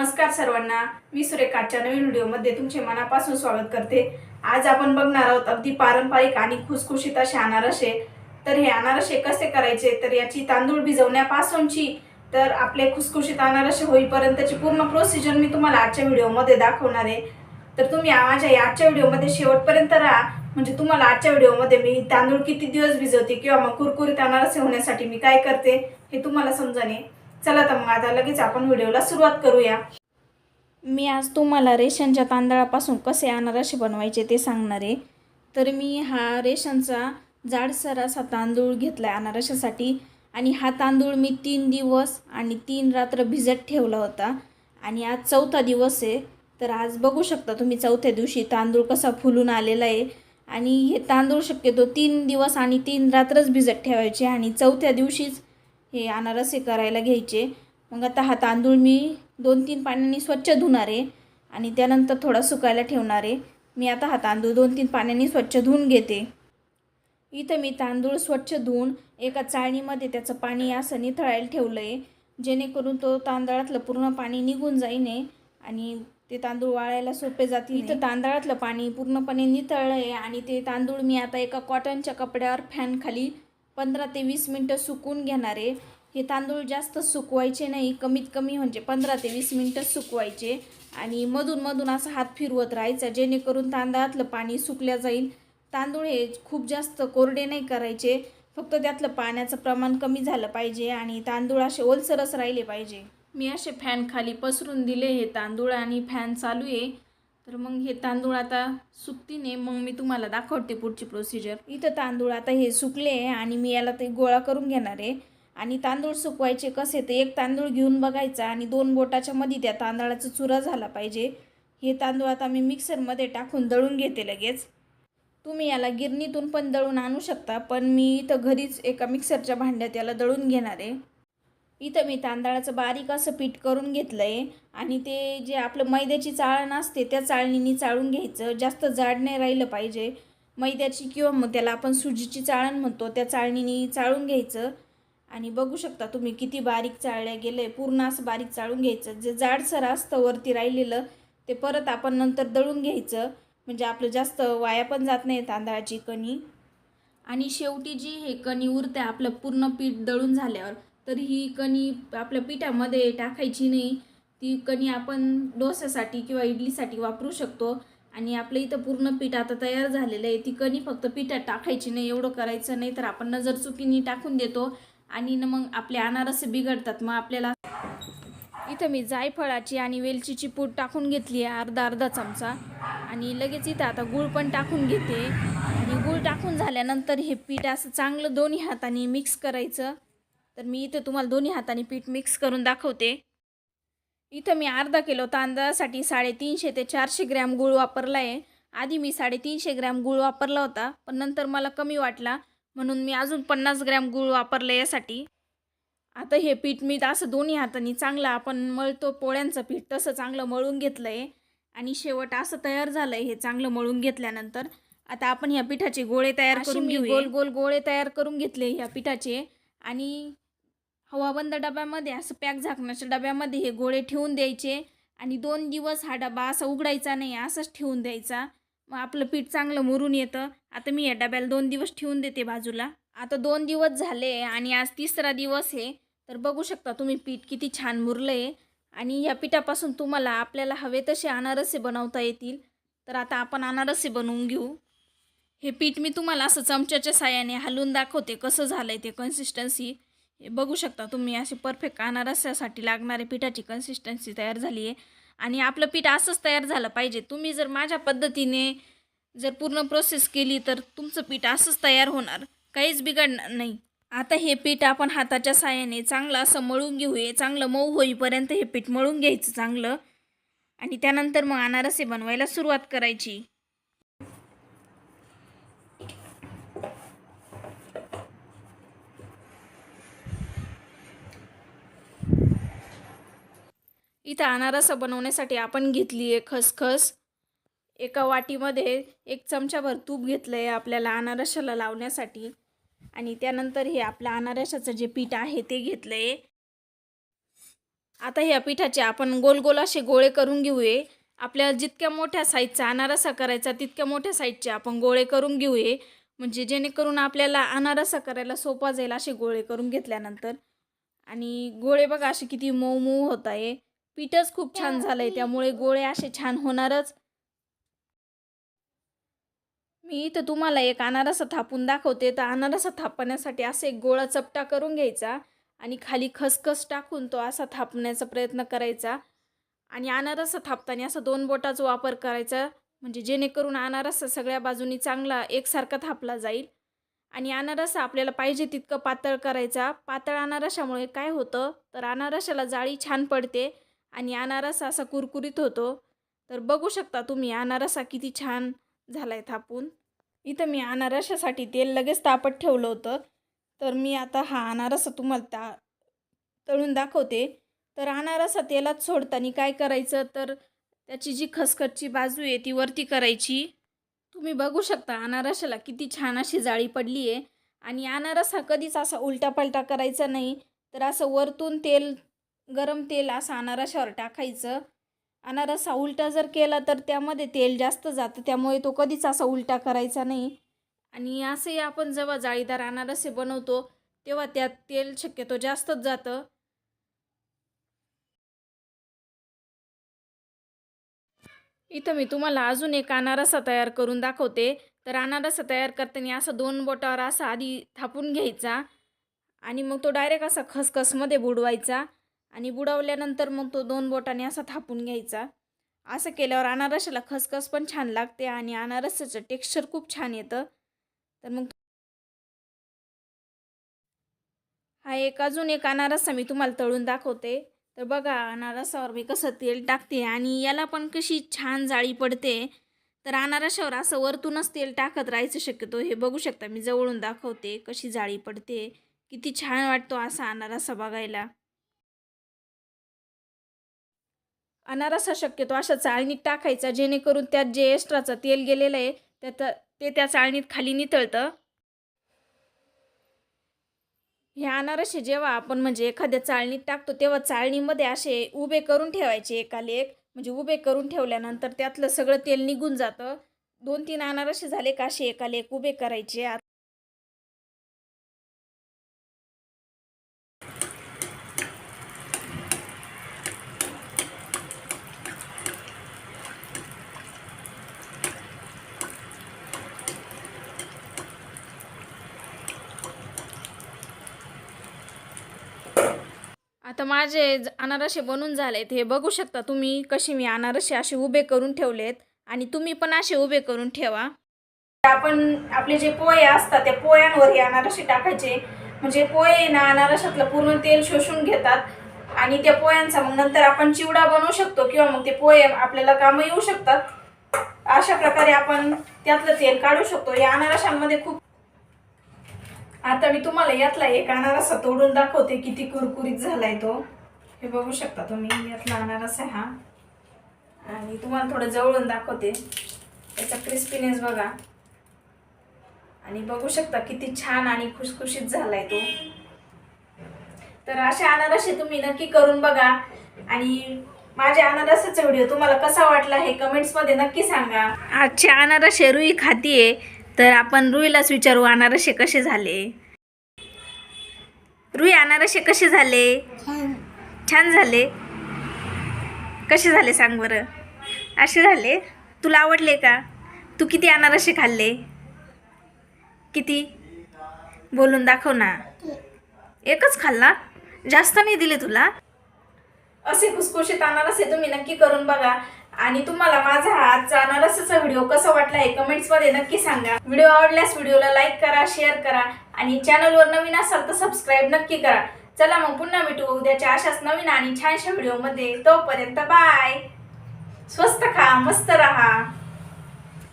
नमस्कार सर्वांना. मी सुरेखाच्या नवीन व्हिडिओमध्ये तुमचे मनापासून स्वागत करते. आज आपण बघणार आहोत अगदी पारंपरिक आणि खुसखुशीत असे अनारसे. तर हे अनारसे कसे करायचे? तर याची तांदूळ भिजवण्यापासूनची तर आपले खुसखुशीत अनारसे होईपर्यंतची पूर्ण प्रोसिजर मी तुम्हाला आजच्या व्हिडिओमध्ये दाखवणार आहे. तर तुम्ही माझ्या या आजच्या व्हिडिओमध्ये शेवटपर्यंत राहा. म्हणजे तुम्हाला आजच्या व्हिडिओमध्ये मी तांदूळ किती दिवस भिजवते किंवा मग कुरकुरीत अनारसे होण्यासाठी मी काय करते हे तुम्हाला समजाने. चला तर मग आता लगेच आपण व्हिडिओला सुरुवात करूया. मी आज तुम्हाला रेशनच्या तांदळापासून कसे अनारसे बनवायचे ते सांगणार आहे. तर मी हा रेशनचा जाडसर असा तांदूळ घेतला आहे अनारशासाठी आणि हा तांदूळ मी तीन दिवस आणि तीन रात्र भिजत ठेवला होता. आणि आज चौथा दिवस आहे. तर आज बघू शकता तुम्ही चौथ्या दिवशी तांदूळ कसा फुलून आलेला आहे. आणि हे तांदूळ शक्यतो तीन दिवस आणि तीन रात्रच भिजत ठेवायचे आणि चौथ्या दिवशीच हे अनारसे करायला घ्यायचे. मग आता हा तांदूळ मी दोन तीन पाण्याने स्वच्छ धुणार आहे आणि त्यानंतर थोडा सुकायला ठेवणार. आहे मी आता हा तांदूळ दोन तीन पाण्याने स्वच्छ धुवून घेते. इथं मी तांदूळ स्वच्छ धुवून एका चाळणीमध्ये त्याचं पाणी असं निथळायला ठेवलं आहे जेणेकरून तो तांदळातलं पूर्ण पाणी निघून जाईन आहे आणि ते तांदूळ वाळायला सोपे जातील. इथं तांदळातलं पाणी पूर्णपणे नितळलं आहे आणि ते तांदूळ मी आता एका कॉटनच्या कपड्यावर फॅनखाली पंधरा ते वीस मिनटं सुकून घेणार. आहे हे तांदूळ जास्त सुकवायचे नाही कमीत कमी म्हणजे पंधरा ते वीस मिनटं सुकवायचे आणि मधून मधून असं हात फिरवत राहायचा जेणेकरून तांदळातलं पाणी सुकल्या जाईल. तांदूळ हे खूप जास्त कोरडे नाही करायचे फक्त त्यातलं पाण्याचं प्रमाण कमी झालं पाहिजे आणि तांदूळ असे ओलसरच राहिले पाहिजे. मी असे फॅन खाली पसरून दिले हे तांदूळ आणि फॅन चालू आहे. तर मग हे तांदूळ आता सुकतीने मग मी तुम्हाला दाखवते पुढची प्रोसिजर इथं तांदूळ आता हे सुकले आहे आणि मी याला ते गोळा करून घेणार आहे. आणि तांदूळ सुकवायचे कसे ते एक तांदूळ घेऊन बघायचा आणि दोन बोटाच्या मध्ये त्या तांदळाचा चुरा झाला पाहिजे. हे तांदूळ आता मी मिक्सरमध्ये टाकून दळून घेते लगेच. तुम्ही याला गिरणीतून पण दळून आणू शकता पण मी इथं घरीच एका मिक्सरच्या भांड्यात याला दळून घेणार आहे. इथं मी तांदळाचं बारीक असं पीठ करून घेतलं आहे आणि ते जे आपलं मैद्याची चाळण असते त्या चाळणीने चाळून घ्यायचं. जास्त जाड नाही राहिलं पाहिजे. मैद्याची किंवा मग त्याला आपण सुजीची चाळण म्हणतो त्या चाळणीने चाळून घ्यायचं. आणि बघू शकता तुम्ही किती बारीक चाळल्या गेलं आहे पूर्ण असं बारीक चाळून घ्यायचं. जे जाडसर असतं वरती राहिलेलं ते परत आपण नंतर दळून घ्यायचं. म्हणजे आपलं जास्त वाया पण जात नाही तांदळाची कणी. आणि शेवटी जी हे कणी उरते आपलं पूर्ण पीठ दळून झाल्यावर तर ही कणी आपल्या पिठामध्ये टाकायची नाही. ती कणी आपण डोस्यासाठी किंवा इडलीसाठी वापरू शकतो. आणि आपलं इथं पूर्ण पीठ आता तयार झालेलं आहे. ती कणी फक्त पिठात टाकायची नाही एवढं करायचं नाही तर आपण नजर चुकीने टाकून देतो. आणि न मग आपले अनारसे बिघडतात मग आपल्याला इथं मी जायफळाची आणि वेलचीची पूड टाकून घेतली आहे अर्धा अर्धा चमचा. आणि लगेच इथं आता गूळ पण टाकून घेते. आणि गूळ टाकून झाल्यानंतर हे पीठ असं चांगलं दोन्ही हाताने मिक्स करायचं. तर मी इथं तुम्हाला दोन्ही हाताने पीठ मिक्स करून दाखवते. इथं मी अर्धा किलो तांदळासाठी साडेतीनशे ते चारशे ग्रॅम गूळ वापरला आहे आधी मी साडेतीनशे ग्रॅम गूळ वापरला होता पण नंतर मला कमी वाटला. म्हणून मी अजून पन्नास ग्रॅम गूळ वापरलं यासाठी. आता हे पीठ मी असं दोन्ही हाताने चांगलं आपण मळतो पोळ्यांचं पीठ तसं चांगलं मळून घेतलं आहे आणि शेवट असं तयार झालं आहे हे चांगलं मळून घेतल्यानंतर. आता आपण ह्या पिठाचे गोळे तयार करून घेऊ गोल गोल गोळे तयार करून घेतले ह्या पिठाचे. आणि हवाबंद डब्यामध्ये असं पॅक झाकण्याच्या डब्यामध्ये हे गोळे ठेवून द्यायचे. आणि दोन दिवस हा डबा असा उघडायचा नाही असंच ठेवून द्यायचा. मग आपलं पीठ चांगलं मुरून येतं. आता मी या डब्याला दोन दिवस ठेवून देते बाजूला. आता दोन दिवस झाले आणि आज तिसरा दिवस आहे. तर बघू शकता तुम्ही पीठ किती छान मुरलं आहे आणि या पिठापासून तुम्हाला आपल्याला हवे तसे अनारसे बनवता येतील. तर आता आपण अनारसे बनवून घेऊ. हे पीठ मी तुम्हाला असं चमच्याच्या साह्याने हलवून दाखवते कसं झालं आहे ते कन्सिस्टन्सी हे बघू शकता तुम्ही असे परफेक्ट अनारस्यासाठी लागणारे पिठाची कन्सिस्टन्सी तयार झाली आहे आणि आपलं पीठ असंच तयार झालं पाहिजे. तुम्ही जर माझ्या पद्धतीने जर पूर्ण प्रोसेस केली तर तुमचं पीठ असंच तयार होणार. काहीच बिघडणार नाही. आता हे पीठ आपण हाताच्या साह्याने चांगलं असं मळून घेऊया चांगलं मऊ होईपर्यंत हे पीठ मळून घ्यायचं चांगलं. आणि त्यानंतर मग अनारसे बनवायला सुरुवात करायची. इथं अनारसा बनवण्यासाठी आपण घेतली आहे खसखस. एका वाटीमध्ये एक चमचाभर तूप घेतलं आहे आपल्याला अनारशाला लावण्यासाठी. आणि त्यानंतर हे आपलं अनारशाचं जे पीठ आहे ते घेतलं आहे आता ह्या पिठाचे आपण गोल गोल असे गोळे करून घेऊये. आपल्याला जितक्या मोठ्या साईजचा अनारसा करायचा तितक्या मोठ्या साईजचे आपण गोळे करून घेऊये. म्हणजे जेणेकरून आपल्याला अनारसा करायला सोपा जाईल असे गोळे करून घेतल्यानंतर. आणि गोळे बघा असे किती मऊ मऊ होत आहे पीठच खूप छान झालं आहे त्यामुळे गोळे असे छान होणारच. मी इथं तुम्हाला एक अनारसा थापून दाखवते. तर अनारसा थापण्यासाठी असं एक गोळा चपटा करून घ्यायचा आणि खाली खसखस टाकून तो असा थापण्याचा प्रयत्न करायचा. आणि अनारसा थापताना असा दोन बोटाचा वापर करायचा म्हणजे जेणेकरून अनारसा सगळ्या बाजूनी चांगला एकसारखा थापला जाईल. आणि अनारसा आपल्याला पाहिजे तितकं पातळ करायचा. पातळ अनारशामुळे काय होतं? तर अनारशाला जाळी छान पडते. आणि अनारसा असा कुरकुरीत होतो. तर बघू शकता तुम्ही अनारसा किती छान झाला आहे थापून. इथं मी अनारशासाठी तेल लगेच तापत ठेवलं होतं. तर मी आता हा अनारसा तुम्हाला ता तळून दाखवते. तर अनारसा तेलात सोडताना काय करायचं? तर त्याची जी खसखसची बाजू आहे ती वरती करायची. तुम्ही बघू शकता अनारसाला किती छान अशी जाळी पडली आहे आणि अनारस हा कधीच असा उलटापलटा करायचा नाही. तर असं वरतून तेल गरम तेल असं अनारशावर टाकायचं. अनारसा उलटा जर केला तर त्यामध्ये तेल जास्त जातं त्यामुळे तो कधीच असा उलटा करायचा नाही. आणि असंही आपण जेव्हा जाळीदार अनारसे बनवतो तेव्हा त्यात तेल शक्यतो जास्तच जातं. इथं मी तुम्हाला अजून एक अनारसा तयार करून दाखवते. तर अनारसा तयार करताना असं दोन बोटावर असा आधी थापून घ्यायचा आणि मग तो डायरेक्ट असा खसखसमध्ये बुडवायचा. आणि बुडवल्यानंतर मग तो दोन बोटाने असा थापून घ्यायचा. असं केल्यावर अनारसाला खसखस पण छान लागते आणि अनारसाचं टेक्स्चर खूप छान येतं. तर मग हा एक अजून एक अनारसा मी तुम्हाला तळून दाखवते. तर बघा अनारसावर मी कसं तेल टाकते आणि याला पण कशी छान जाळी पडते. तर अनारसावर असं वरतूनच तेल टाकत राहायचं शक्यतो. हे बघू शकता मी जवळून दाखवते कशी जाळी पडते. किती छान वाटतो असा अनारसा बघायला. अनारसा शक्यतो अशा चाळणीत टाकायचा जेणेकरून त्यात जे एक्स्ट्राचं तेल गेलेलं आहे त्यात ते त्या चाळणीत खाली नितळतं. हे अनारसे जेव्हा आपण म्हणजे एखाद्या चाळणीत टाकतो तेव्हा चाळणीमध्ये असे उभे करून ठेवायचे एकाले एक म्हणजे उभे करून ठेवल्यानंतर त्यातलं सगळं तेल निघून जातं. दोन तीन अनारसे झाले का असे एकाले एक उभे करायचे. आता माझे अनारसे बनून झालेत. हे बघू शकता तुम्ही कशी मी अनारसे असे उभे करून ठेवलेत. आणि तुम्ही पण असे उभे करून ठेवा. आपण आपले जे पोहे असतात त्या पोह्यांवर हे अनारसे टाकायचे. म्हणजे पोहे ना अनारसातलं पूर्ण तेल शोषून घेतात. आणि त्या पोह्यांचा मग नंतर आपण चिवडा बनवू शकतो किंवा मग ते पोहे आपल्याला कामं येऊ शकतात. अशा प्रकारे आपण त्यातलं तेल काढू शकतो. या अनारशांमध्ये खूप आता मी तुम्हाला यातला एक अनारसा तोडून दाखवते किती कुरकुरीत झालाय तो. हे बघू शकता तुम्ही यातला अनारस आहे हा. आणि तुम्हाला थोडं जवळून दाखवते. त्याचा क्रिस्पीनेस बघा. आणि बघू शकता किती छान आणि खुशखुशीत झालाय तो. तर असे अनारसे तुम्ही नक्की करून बघा. आणि माझ्या अनारसाचा व्हिडिओ तुम्हाला कसा वाटला हे कमेंट्समध्ये नक्की सांगा. आजचे अनारसे रुई खातीये. तर आपण रुईलाच विचारू अनारसे कसे झाले? रुई अनारसे कसे झाले? छान. झाले? कसे झाले सांग बरं? असे झाले? तुला आवडले का? तू किती अनारसे खाल्ले? किती? बोलून दाखव ना. एकच खाल्ला? जास्त नाही दिले तुला? असे खुसखुशीत अनारसे तुम्ही नक्की करून बघा. आणि तुम्हाला माझा आजचा अनारसाचा व्हिडिओ कसा वाटला हे कमेंट्समध्ये नक्की सांगा. व्हिडिओ आवडल्यास व्हिडिओला लाईक करा शेअर करा आणि चॅनलवर नवीन असाल तर सबस्क्राईब नक्की करा. चला मग पुन्हा भेटू उद्याच्या अशाच नवीन आणि छानशा व्हिडिओमध्ये तोपर्यंत बाय स्वस्त खा मस्त रहा.